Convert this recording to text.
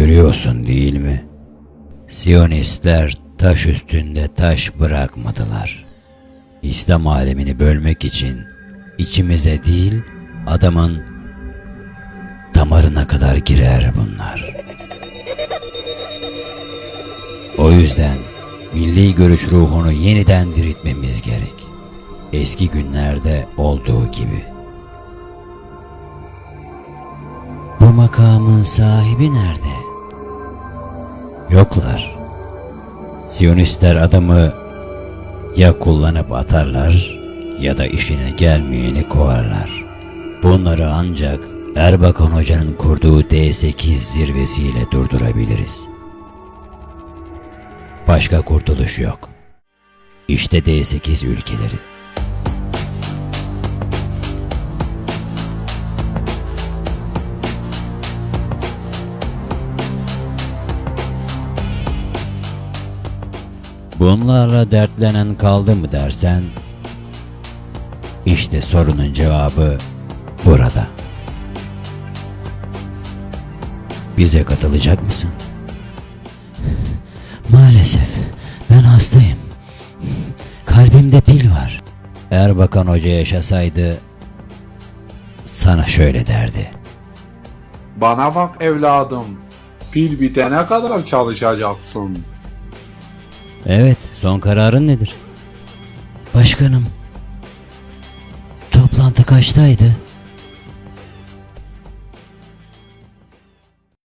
Görüyorsun değil mi? Siyonistler taş üstünde taş bırakmadılar. İslam alemini bölmek için içimize değil adamın damarına kadar girer bunlar. O yüzden milli görüş ruhunu yeniden diriltmemiz gerek. Eski günlerde olduğu gibi. Bu makamın sahibi nerede? Yoklar. Siyonistler adamı ya kullanıp atarlar ya da işine gelmeyeni kovarlar. Bunları ancak Erbakan Hoca'nın kurduğu D8 zirvesiyle durdurabiliriz. Başka kurtuluş yok. İşte D8 ülkeleri. Bunlarla dertlenen kaldı mı dersen, işte sorunun cevabı burada. Bize katılacak mısın? Maalesef ben hastayım. Kalbimde pil var. Erbakan Hoca yaşasaydı sana şöyle derdi. Bana bak evladım. Pil bitene kadar çalışacaksın. Evet, son kararın nedir? Başkanım, toplantı kaçtaydı?